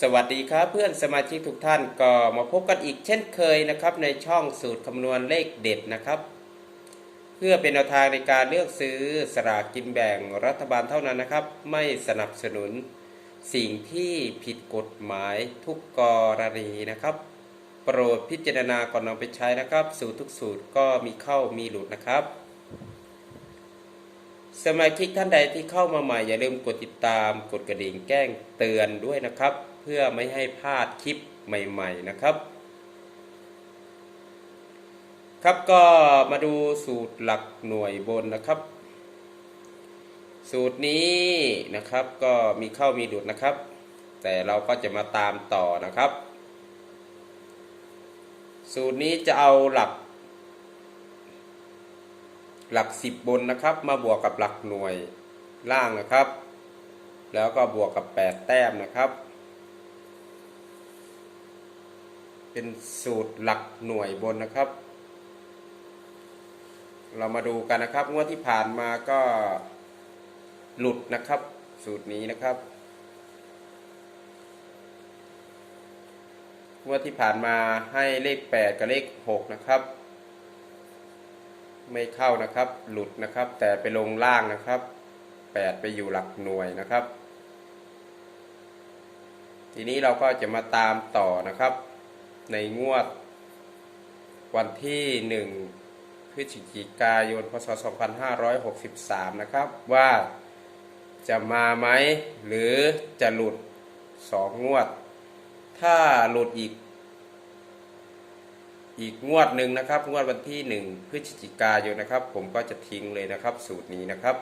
สวัสดีครับเพื่อนสมาชิกทุกท่านก็มาพบกันอีกเช่นเคยนะครับ ในช่องสูตรคำนวณเลขเด็ดนะครับ เพื่อเป็นแนวทางในการเลือกซื้อสลากกินแบ่งรัฐบาลเท่านั้นนะครับ ไม่สนับสนุนสิ่งที่ผิดกฎหมายทุกกรณีนะครับ โปรดพิจารณาก่อนนำไปใช้นะครับ สูตรทุกสูตรก็มีเข้ามีหลุดนะครับสมาชิกท่านใดที่เข้ามาใหม่อย่าลืมกดติดตามกดกระดิ่งแจ้งเตือนด้วยนะครับ เพื่อไม่ให้พลาดคลิปใหม่ๆนะครับ ครับก็มาดูสูตรหลักหน่วยบนนะครับ สูตรนี้นะครับก็มีเข้ามีดุดนะครับ แต่เราก็จะมาตามต่อนะครับ สูตรนี้จะเอาหลัก หลักสิบบนนะครับ มาบวกกับหลักหน่วยล่างนะครับ แล้วก็บวกกับแปดแต้มนะครับ เป็นสูตรหลักหน่วยบนนะครับ เรามาดูกันนะครับงวดที่ผ่านมาก็หลุดนะครับ สูตรนี้นะครับงวดที่ผ่านมาให้เลข 8 กับเลข 6 นะครับ ไม่เข้านะครับหลุดนะครับ แต่ไปลงล่างนะครับ 8 ไปอยู่หลักหน่วยนะครับ ทีนี้เราก็จะมาตามต่อนะครับ ในงวด วันที่ 1 พฤศจิกายน พศ 2563 นะครับ ว่าจะมาไหมหรือจะหลุด 2 งวด ถ้าหลุดอีก อีกงวดหนึ่งนะครับ งวดวันที่ 1 พฤศจิกายนนะครับ ผมก็จะทิ้งเลยนะครับ สูตรนี้นะครับ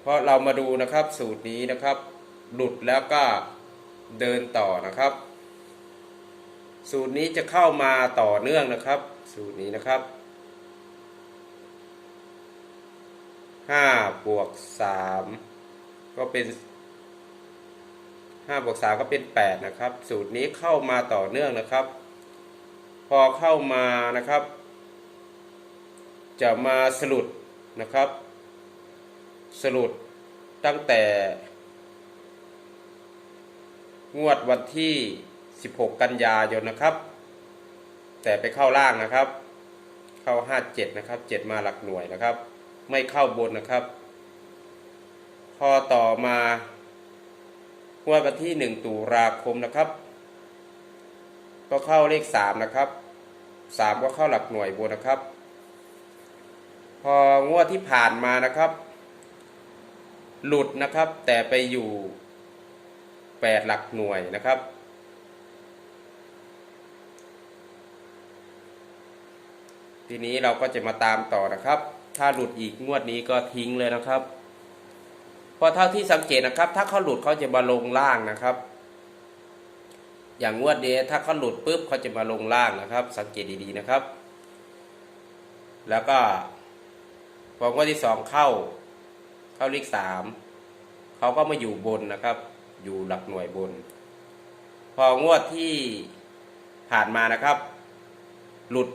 เพราะเรามาดูนะครับสูตรนี้นะครับ หลุดแล้วก็ เดินต่อนะครับ สูตรนี้จะเข้ามาต่อเนื่องนะครับ สูตรนี้นะครับห้าบวกสามก็เป็นห้าบวกสามก็เป็นแปดนะครับ สูตรนี้เข้ามาต่อเนื่องนะครับ พอเข้ามานะครับ จะมาสรุปนะครับ สรุปตั้งแต่ งวดวันที่ 16 กันยายนนะครับ แต่ไปเข้าล่างนะครับ เข้า 57 นะครับ 7 มาหลักหน่วยนะครับ ไม่เข้าบนนะครับพอต่อมางวดวันที่ 1 ตุลาคมนะครับ ก็เข้าเลข 3 นะครับ 3 ก็เข้าหลักหน่วยบนนะครับ พองวดที่ผ่านมานะครับ หลุดนะครับ แต่ไปอยู่ 8 หลักหน่วยนะครับ ทีนี้เราก็จะมาตามต่อนะครับ ถ้าหลุดอีกงวดนี้ก็ทิ้งเลยนะครับเพราะเท่าที่สังเกตนะครับ ถ้าเขาหลุดเขาจะมาลงล่างนะครับ อย่างงวดนี้ถ้าเขาหลุดปุ๊บเขาจะมาลงล่างนะครับ สังเกตดีๆนะครับ แล้วก็พองวดที่สองเข้าเข้าเลขสามเขาก็มาอยู่บนนะครับ อยู่หลักหน่วยบน พองวดที่ผ่านมานะครับ หลุด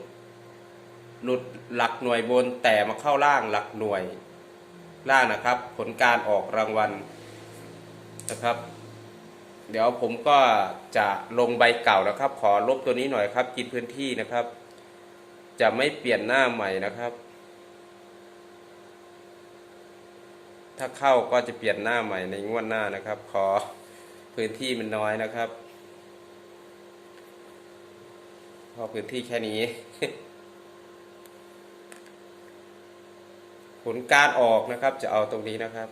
หลุดหลักหน่วยบนแต่มาเข้าล่างหลักหน่วยล่างนะครับ ผลการออกรางวัลนะครับ เดี๋ยวผมก็จะลงใบเก่านะครับ ขอลบตัวนี้หน่อยครับกินพื้นที่นะครับ จะไม่เปลี่ยนหน้าใหม่นะครับ ถ้าเข้าก็จะเปลี่ยนหน้าใหม่ในงวดหน้านะครับ ขอพื้นที่มันน้อยนะครับพราะพื้นที่แค่นี้ ผลการออกนะครับ จะเอาตรงนี้นะครับ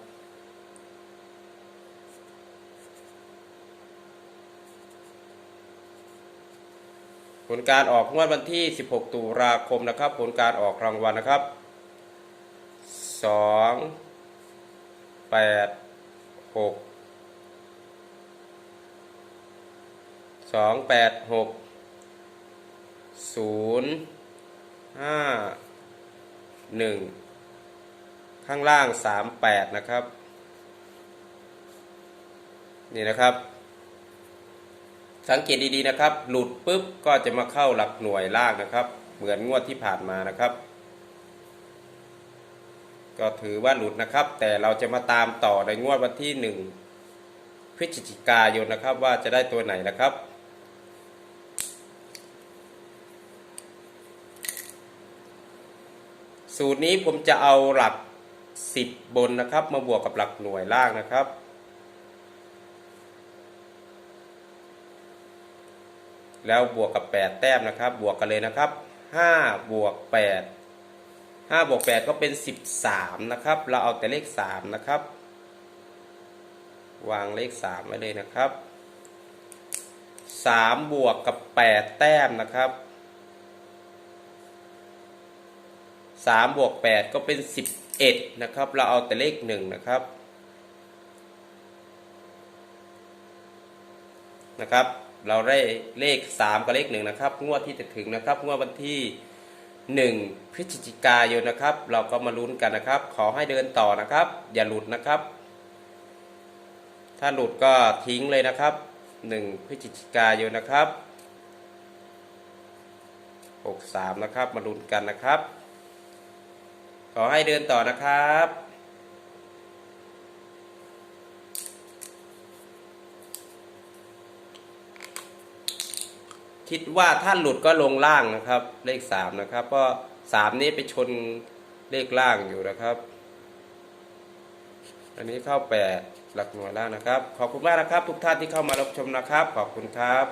ผลการออกงวดวันที่ 16 ตุลาคมนะครับ ผลการออกรางวัลนะครับ 2 ปดหกสองแปดหกศูนย์ห้าหนึ่งข้างล่างสามแปดนะครับ นี่นะครับ สังเกตดีๆนะครับ หลุดปุ๊บก็จะมาเข้าหลักหน่วยล่างนะครับ เหมือนงวดที่ผ่านมานะครับ ก็ถือว่าหลุดนะครับ แต่เราจะมาตามต่อในงวดวันที่หนึ่งพพฤศจิกายนนะครับ ว่าจะได้ตัวไหนนะครับ สูตรนี้ผมจะเอาหลัก 10 บนนะครับ มาบวกกับหลักหน่วยล่างนะครับแล้วบวกกับ 8 แต้มนะครับ บวกกันเลยนะครับ 5 บวก 8 5บวก8ก็เป็น 13 นะครับ เราเอาแต่เลข 3 นะครับ วางเลข 3 ไว้เลยนะครับ 3 บวกกับ 8 แต้มนะครับ 3 บวก 8 ก็เป็น 11 นะครับ เราเอาแต่เลข 1 นะครับ นะครับ เราได้เลข 3 กับเลข 1 นะครับ งวดที่จะถึงนะครับ งวดวันที่ 1 พฤศจิกายนนะครับ เราก็มาลุ้นกันนะครับ ขอให้เดินต่อนะครับ อย่าหลุดนะครับ ถ้าหลุดก็ทิ้งเลยนะครับ 1 พฤศจิกายนนะครับ 63 นะครับ มาลุ้นกันนะครับ ขอให้เดินต่อนะครับ คิดว่าถ้าหลุดก็ลงล่างนะครับ เลขสามนะครับเพราะสามนี้ไปชนเลขล่างอยู่นะครับ อันนี้เข้าแปดหลักหน่วยล่างนะครับ ขอบคุณมากนะครับ ทุกท่านที่เข้ามารับชมนะครับ ขอบคุณครับ